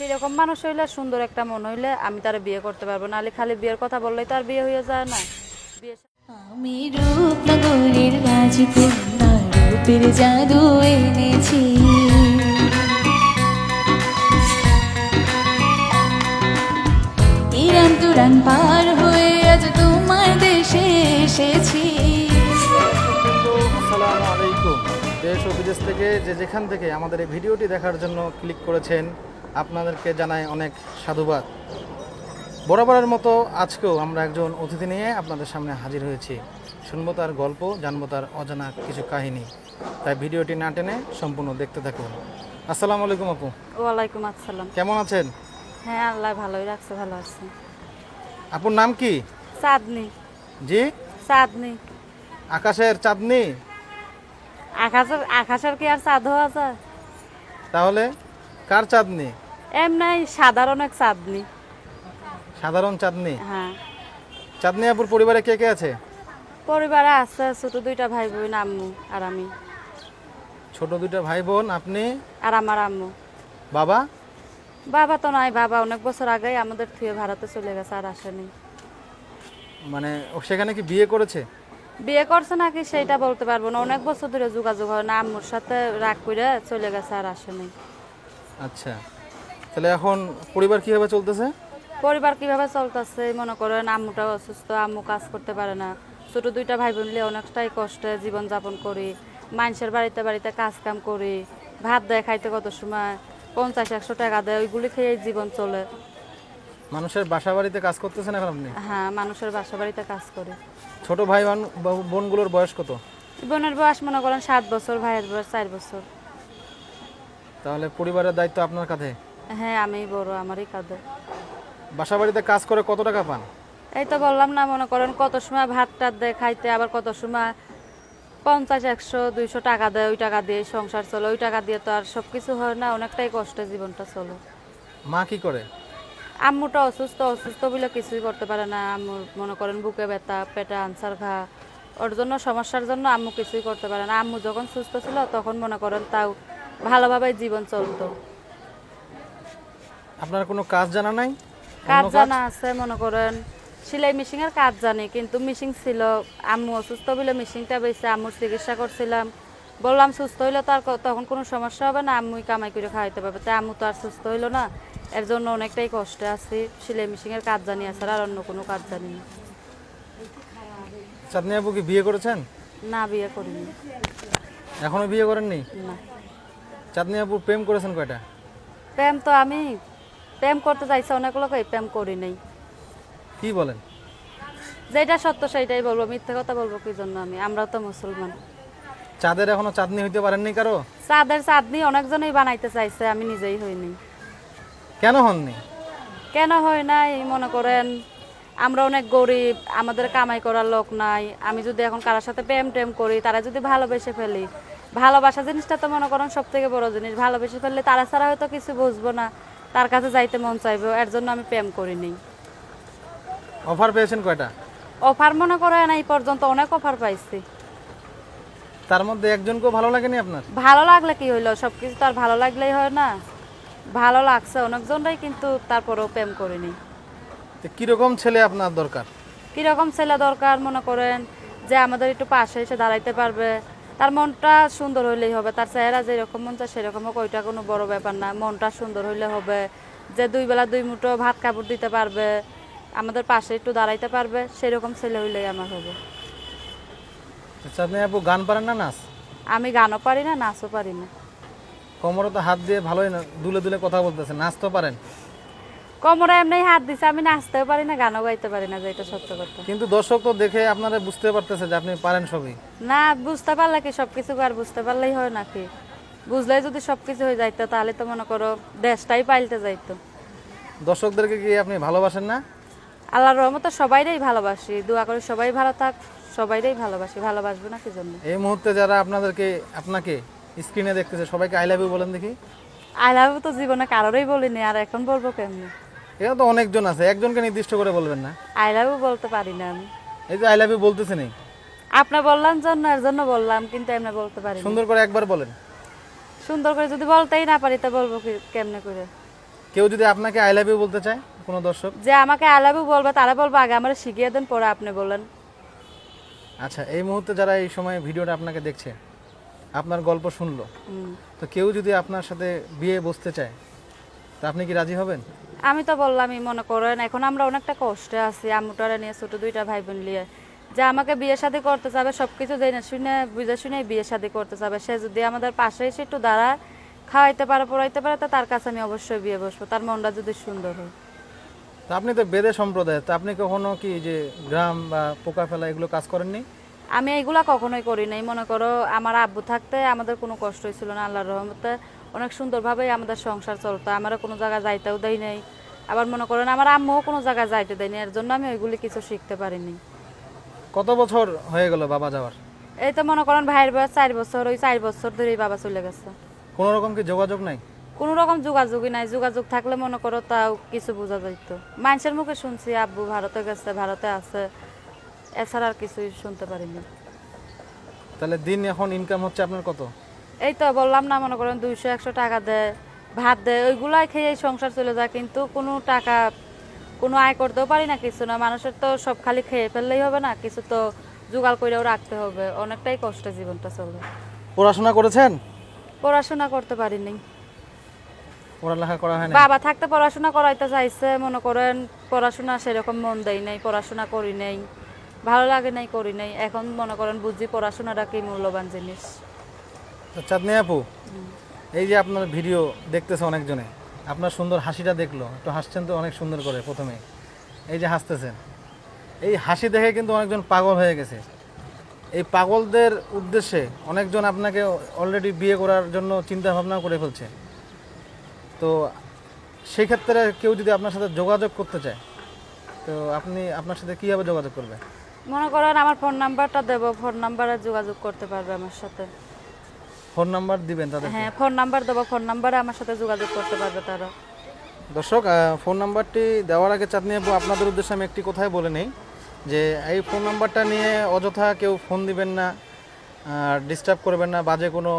সেরকম মানুষ হইলে সুন্দর একটা মন হইলে আমি তার বিয়ে করতে পারব। নাহলে খালি বিয়ের কথা বললেই তার বিয়ে হয়ে যায় না। বিয়ে আমি রূপনগরের গাজীপুর রূপের জাদু এনেছি। ইরান তুরান পার হয়ে আজ তোমার দেশে এসেছি। আসসালামু আলাইকুম। দেশ ও বিদেশ থেকে যে যেখান থেকে আমাদের এই ভিডিওটি দেখার জন্য ক্লিক করেছেন আপনাদেরকে জানাই অনেক সাধুবাদ। বরাবরের মতো আজকেও আমরা একজন অতিথি নিয়ে আপনাদের সামনে হাজির হয়েছি। শুনব তার গল্প জানব তার অজানা কিছু কাহিনী। তাই ভিডিওটি না টেনে সম্পূর্ণ দেখতে থাকুন। আসসালামু আলাইকুম আপু। ওয়ালাইকুম আসসালাম। কেমন আছেন? হ্যাঁ আল্লাহ ভালোই রাখছে ভালো আছে। আপুর নাম কি? চাঁদনি। জি? চাঁদনি। আকাশের চাঁদনি? আকাশের আকাশের কি আর চাঁদ হওয়া যায়? তাহলে? কার চাঁদনি? এমনি সাধারণ এক চাঁদনি। সাধারণ চাঁদনি? হ্যাঁ। চাঁদনি আপুর পরিবারে কে কে আছে? পরিবারে আছে ছোট দুইটা ভাই বোন আম্মু আর আমি। ছোট দুইটা ভাই বোন আপনি? আর আমার আম্মু। বাবা? বাবা তো নাই বাবা অনেক বছর আগেই আমাদের থুয়ে ভারতে চলে গেছে আর আসেনি। মানে ও সেখানে কি বিয়ে করেছে? বিয়ে করছে নাকি সেটা বলতে পারব না অনেক বছর ধরে যোগাযোগ হয় না আম্মুর সাথে রাগ করে চলে গেছে আর আসেনি। আচ্ছা। তাহলে এখন পরিবার কীভাবে চলতেছে? পরিবার কীভাবে চলতেছে? মনে করেন আম্মুটাও অসুস্থ আম্মু কাজ করতে পারে না। ছোট দুইটা ভাই বোন নিয়ে অনেকটাই কষ্টে জীবন যাপন করি। মানুষের বাড়িতে বাড়িতে কাজ কাম করি। ভাত দেয় খাইতে কত সময়? পঞ্চাশ একশো টাকা দেয় ওইগুলি খেয়েই জীবন চলে। মানুষের বাসা বাড়িতে কাজ করতেছেন এখন আপনি? হ্যাঁ মানুষের বাসা বাড়িতে কাজ করি। ছোট ভাই বোন- বোনগুলোর বয়স কত? বোনের বয়স মনে করেন সাত বছর ভাইয়ের বয়স চার বছর। তাহলে পরিবারের দায়িত্ব আপনার কাঁধে? হ্যাঁ আমি বড় আমারই কাঁদে বাসা বাড়িতে কাজ করে কত টাকা পান? এই তো বললাম না মনে করেন কত সময় ভাত টাত দেয় খাইতে আবার কত সময় পঞ্চাশ একশো দুইশো টাকা দেয় ওই টাকা দিয়ে সংসার চলে ওই টাকা দিয়ে তো আর সব কিছু হয় না অনেকটাই কষ্টে জীবনটা চলে। মা কি করে? আম্মুটা অসুস্থ অসুস্থ বলে কিছুই করতে পারে না আম্মুর মনে করেন বুকে ব্যথা পেটে আনসার ঘা ওর জন্য সমস্যার জন্য আম্মু কিছুই করতে পারে না। আম্মু যখন সুস্থ ছিল তখন মনে করেন তাও ভালোভাবে জীবন চলতো। আপনার কোনো কাজ জানা নাই? কাজ জানা আছে মনে করেন সেলাই মেশিনের কাজ জানি কিন্তু মেশিন ছিল আম্মু অসুস্থ বলে মেশিনটা বেশি আম্মুর চিকিৎসা করছিলাম। বললাম সুস্থ হইলে তো আর তখন কোনো সমস্যা হবে না আম্মুই কামাই করে খাওয়াইতে পারবে। তাই আম্মু তো আর সুস্থ হইল না এর জন্য অনেকটাই কষ্টে আছি। সেলাই মেশিনের কাজ জানি আছে আর অন্য কোনো কাজ জানি না। চাঁদনি আপু কি বিয়ে করেছেন? না বিয়ে করিনি। এখনও বিয়ে করেননি? না। চাঁদনি আপু প্রেম করেছেন কয়টা? প্রেম তো আমি প্রেম করতে চাইছি অনেক লোক প্রেম করি নাই। কি বলেন? যেটা সত্য সেইটাই বলব মিথ্যে কথা বলব কি জন্য আমি? আমরাও তো মুসলমান। চাঁদের এখনও চাঁদনি হইতে পারেননি কারও? চাঁদের চাঁদনি অনেকজনই বানাইতে চাইছে আমি নিজেই হইনি। কেন হননি? কেন হয় নাই মনে করেন আমরা অনেক গরিব আমাদের কামাই করার লোক নাই আমি যদি এখন কারোর সাথে প্রেম টেম করি তারা যদি ভালোবেসে ফেলি ভালোবাসা জিনিসটা তো মনে করেন সব থেকে বড় জিনিস। ভালোবেসে ফেললে তারা ছাড়া হয়তো কিছু বুঝব না। তার কাছে যাইতে মন চাইব এর জন্য আমি প্রেম করিনি। অফার পেয়েছেন কয়টা? অফার মনে করেন এই পর্যন্ত অনেক অফার পাইছি। তার মধ্যে একজনকেও ভালো লাগেনি আপনার? ভালো লাগলে কি হইল? সব কিছু তো আর ভালো লাগলেই হয় না। ভালো লাগছে অনেকজনরাই কিন্তু তারপরেও প্রেম করিনি। তো কীরকম ছেলে আপনার দরকার? কীরকম ছেলে দরকার মনে করেন? যে আমাদের একটু পাশে এসে দাঁড়াইতে পারবে। তার মনটা সুন্দর হইলেই হবে। তার চেহারা যেরকম মন চায় সেরকম হোক ওইটা কোনো বড় ব্যাপার না। মনটা সুন্দর হইলে হবে যে দুই বেলা দুই মুঠো ভাত কাপড় দিতে পারবে আমাদের পাশে একটু দাঁড়াইতে পারবে সেরকম ছেলে হইলেই আমার হবে। চাঁদনি আপু গান পারেন না নাচ? আমি গানও পারি না নাচও পারি না। কোমরে তো হাত দিয়ে ভালোই না দুলে দুলে কথা বলতেছে নাচ তো পারেন? কোমরে এমনি হাত দিছে আমি নাচতেও পারি না গানও গাইতে পারি না যেটা সত্য কথা। কিন্তু দর্শক তো দেখে আপনারা বুঝতে পারতেছে যে আপনি পারেন সবই। না বুঝতে পারলে কি সবকিছু আর বুঝতে পারলেই হয় নাকি বুঝলেই যদি সবকিছু হয়ে যাইতো তাহলে তো মনে করো দেশটাই পাল্টে যাইতো। দর্শকদেরকে কি আপনি ভালোবাসেন না? আল্লাহর রহমতে সবাইরেই ভালোবাসি। দোয়া করি সবাই ভালো থাক সবাইরেই ভালোবাসি। ভালোবাসবো না কি জন্য? এই মুহূর্তে যারা আপনাদেরকে আপনাকে স্ক্রিনে দেখতেছে সবাইকে আই লাভ ইউ বলেন দেখি। আই লাভ তো জীবনে কারোরই বলিনি আর এখন বলব কেমনি? এখানে তো অনেকজন আছে একজনকে নির্দিষ্ট করে বলবেন না। আই লাভ ইউ বলতে পারি না আমি। এই যে আই লাভ ইউ বলতেছে নেই আপনি বললাম জন্য এর জন্য বললাম কিন্তু এমনি বলতে পারি না। সুন্দর করে একবার বলেন। সুন্দর করে যদি বলতেই না পারি তা বলব কি কেমনে করে? কেউ যদি আপনাকে আই লাভ ইউ বলতে চায় কোনো দর্শক? যে আমাকে আলাবু বলবে তারা বলবে আগে আমার শিখিয়ে দেন পরে আপনি বলেন আচ্ছা এই মুহূর্তে যারা এই সময় ভিডিওটা আপনাকে দেখছে আপনার গল্প শুনলো হুম। তো কেউ যদি আপনার সাথে বিয়ে বসতে চায় তা আপনি কি রাজি হবেন? আমি তো বললামই মনে করেন এখন আমরা অনেকটা কষ্টে আছি। আম্মুটারে নিয়ে ছোট দুইটা ভাই বোন নিয়ে। যে আমাকে বিয়ে শাদী করতে চাবে সব কিছু জেনে শুনে বুঝে শুনে বিয়ে শাদী করতে চাবে সে যদি আমাদের পাশে এসে একটু দাঁড়ায় খাওয়াইতে পারে পড়াইতে পারে তো তার কাছে আমি অবশ্যই বিয়ে বসবো। তার মনটা যদি সুন্দর হয়। তা আপনি তো বেদে সম্প্রদায় তা আপনি কখনো কি যে গ্রাম বা পোকা ফেলা এগুলো কাজ করেননি? আমি এইগুলা কখনোই করি নাই। মনে করো আমার আব্বু থাকতে আমাদের কোনো কষ্টই ছিল না আল্লাহর রহমতে। অনেক সুন্দরভাবেই আমাদের সংসার চলতো। আমারও কোনো জায়গায় যাইতেও দেয় নাই। আবার মনে করেন আমার আম্মুও কোনো জায়গায় যাইতে দেয়নি এর জন্য আমি ওইগুলি কিছু শিখতে পারিনি। কত বছর হয়ে গেল বাবা যাওয়ার? এই তো মনে করেন ভাইয়ের বয়স চার বছর ওই চার বছর ধরেই বাবা চলে গেছে। কোনো রকম কি যোগাযোগ নাই? কোনো রকম যোগাযোগই নাই। যোগাযোগ থাকলে মনে করো তাও কিছু বোঝা যাইত। মানুষের মুখে শুনছি আব্বু ভারতে গেছে ভারতে আছে। এছাড়া আর কিছুই শুনতে পারিনি। তাহলে দিন এখন ইনকাম হচ্ছে আপনার কত? এই তো বললাম না মনে করেন দুইশো একশো টাকা দেয় ভাত দেয় ওইগুলাই খেয়ে সংসার চলে যায় কিন্তু কোনো টাকা কোনো আয় করতেও পারি না কিছু না মানুষের তো সব খালি খেয়ে ফেললেই হবে না কিছু তো জোগাড় করেও রাখতে হবে অনেকটাই কষ্টে জীবনটা চলে। পড়াশোনা করেছেন? পড়াশোনা করতে পারিনি। পড়ালেখা করা হয় বাবা থাকতে পড়াশোনা করাইতে চাইছে মনে করেন পড়াশোনা সেরকম মন দেই নাই পড়াশোনা করি নাই ভালো লাগে নাই করি নাই এখন মনে করেন বুঝি পড়াশোনাটা কি মূল্যবান জিনিস। চাঁদনি আপু, এই যে আপনার ভিডিও দেখতেছে অনেকজনে, আপনার সুন্দর হাসিটা দেখল, একটু হাসছেন তো অনেক সুন্দর করে প্রথমে। এই যে হাসতেছেন, এই হাসি দেখে কিন্তু অনেকজন পাগল হয়ে গেছে। এই পাগলদের উদ্দেশ্যে অনেকজন আপনাকে অলরেডি বিয়ে করার জন্য চিন্তা ভাবনা করে ফেলছে। তো সেই ক্ষেত্রে কেউ যদি আপনার সাথে যোগাযোগ করতে চায়, তো আপনি আপনার সাথে কীভাবে যোগাযোগ করবে মনে করেন আমার ফোন নাম্বারটা দেবো ফোন নাম্বারে যোগাযোগ করতে পারবে আমার সাথে। ফোন নাম্বার দিবেন তাদের হ্যাঁ ফোন নাম্বার দেবো ফোন নাম্বারে আমার সাথে যোগাযোগ করতে পারবে তারা। দর্শক ফোন নাম্বারটি দেওয়ার আগে চাঁদনি আপু আপনাদের উদ্দেশ্যে আমি একটি কথাই বলে নেই যে এই ফোন নাম্বারটা নিয়ে অযথা কেউ ফোন দিবেন না ডিস্টার্ব করবেন না বাজে কোনো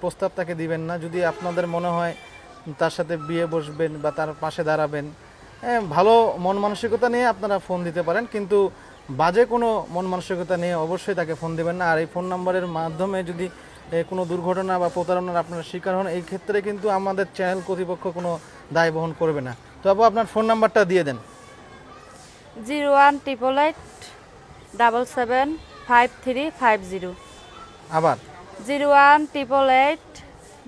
প্রস্তাব তাকে দিবেন না। যদি আপনাদের মনে হয় তার সাথে বিয়ে বসবেন বা তার পাশে দাঁড়াবেন হ্যাঁ, ভালো মন মানসিকতা নিয়ে আপনারা ফোন দিতে পারেন কিন্তু বাজে কোনো মন মানসিকতা নিয়ে অবশ্যই তাকে ফোন দিবেন না। আর এই ফোন নাম্বারের মাধ্যমে যদি কোনো দুর্ঘটনা বা প্রতারণার আপনারা শিকার হন এই ক্ষেত্রে কিন্তু আমাদের চ্যানেল কর্তৃপক্ষ কোনো দায় বহন করবে না। তো আপু আপনার ফোন নাম্বারটা দিয়ে দেন। Zero one triple eight double seven five three five zero. আবার। Zero one triple eight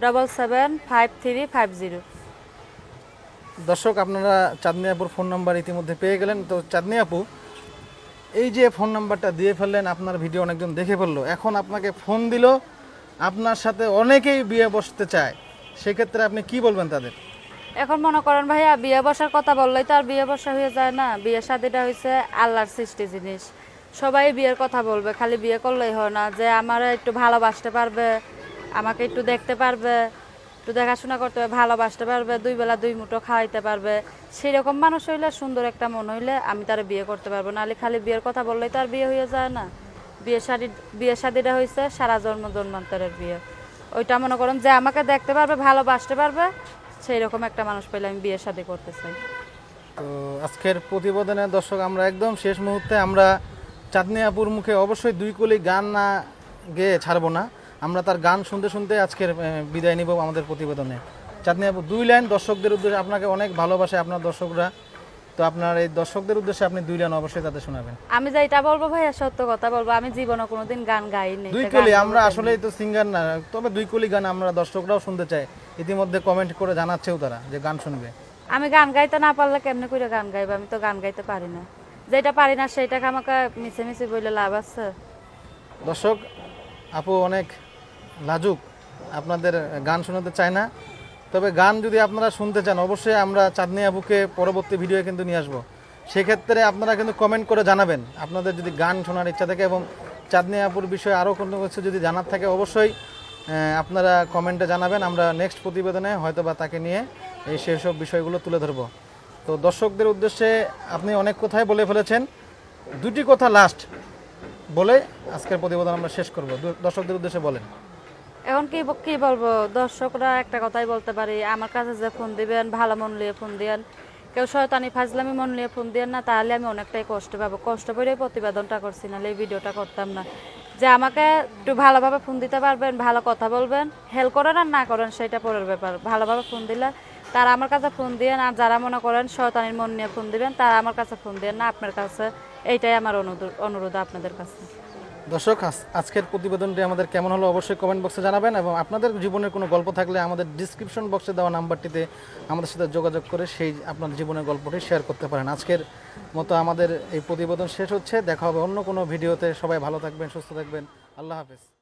double seven five three five zero. দর্শক আপনারা চাঁদনি আপুর ফোন নাম্বার ইতিমধ্যে পেয়ে গেলেন। তো চাঁদনি আপু এই যে ফোন নাম্বারটা দিয়ে ফেললেন আপনার ভিডিও অনেকজন দেখে ফেলল। এখন আপনাকে ফোন দিল আপনার সাথে অনেকেই বিয়ে বসতে চায়। সেক্ষেত্রে আপনি কি বলবেন তাদের? এখন মনে করেন, ভাইয়া, বিয়ে বসার কথা বললেই তো আর বিয়ে বসা হয়ে যায় না। বিয়ে শাদিটা হয়েছে আল্লাহর সৃষ্টি জিনিস। সবাই বিয়ের কথা বলবে, খালি বিয়ে করলেই হয় না। যে আমার একটু ভালোবাসতে পারবে, আমাকে একটু দেখতে পারবে, একটু দেখাশোনা করতে পারবে, ভালোবাসতে পারবে, দুই বেলা দুই মুঠো খাওয়াইতে পারবে। সেরকম মানুষ হইলে সুন্দর একটা মন হইলে আমি তার বিয়ে করতে পারব। নাহলে খালি বিয়ের কথা বললেই তো আর বিয়ে হয়ে যায় না। বিয়ে শাড়ি বিয়ে শাদিটা হয়েছে সারা জন্ম জন্মান্তরের বিয়ে। ওইটা মনে করেন যে আমাকে দেখতে পারবে, ভালোবাসতে পারবে সেই রকম একটা মানুষ পেলে আমি বিয়ে শাদী করতে চাই। তো আজকের প্রতিবেদনের দর্শক, আমরা একদম শেষ মুহূর্তে আমরা চাঁদনি আপুর মুখে অবশ্যই দুই কলি গান না গেয়ে ছাড়বো না। আমরা তার গান শুনতে শুনতে আজকের বিদায় নিব আমাদের প্রতিবেদনে। চাঁদনি আপু দুই লাইন দর্শকদের উদ্দেশ্যে আপনাকে অনেক ভালোবাসে আপনার দর্শকরা। তো আপনার এই দর্শকদের উদ্দেশ্যে আপনি দুই লাইন অবশ্যই তাদের শোনাবেন। আমি বলব সত্য কথা বলব। আমি জীবনে কোনোদিন গান গাইনি। দুই কলি আমরা তো সিঙ্গার না তবে দুই কলি গান আমরা দর্শকরাও শুনতে চাই। ইতিমধ্যে কমেন্ট করে জানাচ্ছেও তারা যে গান শুনবে। আমি গান গাইতে না পারলে কেমনে করে গান গাইবো? আমি তো গান গাইতে পারি না। যেটা পারি না সেটাকে আমাকে মিছে মিছে বললে লাভ আছে। দর্শক আপু অনেক লাজুক। আপনাদের গান শোনাতে চায় না। তবে গান যদি আপনারা শুনতে চান, অবশ্যই আমরা চাঁদনি আবুকে পরবর্তী ভিডিও কিন্তু নিয়ে আসব। সেক্ষেত্রে আপনারা কিন্তু কমেন্ট করে জানাবেন। আপনাদের যদি গান শোনার ইচ্ছা থাকে এবং চাঁদনি আপুর বিষয়ে আরও কোনো কিছু যদি জানার থাকে, অবশ্যই আপনারা কমেন্টে জানাবেন। আমরা নেক্সট প্রতিবেদনে হয়তো বা তাকে নিয়ে এই সেসব বিষয়গুলো তুলে ধরবো। তো দর্শকদের উদ্দেশ্যে আপনি অনেক কথাই বলে ফেলেছেন। দুটি কথা লাস্ট বলে আজকের প্রতিবেদন আমরা শেষ করব। দর্শকদের উদ্দেশ্যে বলেন। এখন কি কি বলব? দর্শকরা একটা কথাই বলতে পারি, আমার কাছে যে ফোন দিবেন, ভালো মন নিয়ে ফোন দিয়েন। কেউ শয়তানি, ফাজলামি মন নিয়ে ফোন দিয়েন না, তাহলে আমি অনেকটাই কষ্ট পাবো। কষ্ট করে প্রতিবেদনটা করছি, নাহলে এই ভিডিওটা করতাম না। যে আমাকে একটু ভালোভাবে ফোন দিতে পারবেন, ভালো কথা বলবেন হেল্প করেন আর না করেন, সেটা পরের ব্যাপার। ভালোভাবে ফোন দিলে তারা আমার কাছে ফোন দিয়েন, আর যারা মনে করেন শয়তানির মন নিয়ে ফোন দিবেন, তারা আমার কাছে ফোন দিয়েন না, আপনার কাছে এইটাই আমার অনুরোধ- অনুরোধ আপনাদের কাছে। দর্শক, আজ- আজকের প্রতিবেদনটি আমাদের কেমন হলো অবশ্যই কমেন্ট বক্সে জানাবেন এবং আপনাদের জীবনের কোনো গল্প থাকলে আমাদের ডিসক্রিপশন বক্সে দেওয়া নাম্বারটিতে আমাদের সাথে যোগাযোগ করে সেই আপনার জীবনের গল্পটি শেয়ার করতে পারেন। আজকের মতো আমাদের এই প্রতিবেদন শেষ হচ্ছে। দেখা হবে অন্য কোনো ভিডিওতে সবাই ভালো থাকবেন, সুস্থ থাকবেন। আল্লাহ হাফেজ।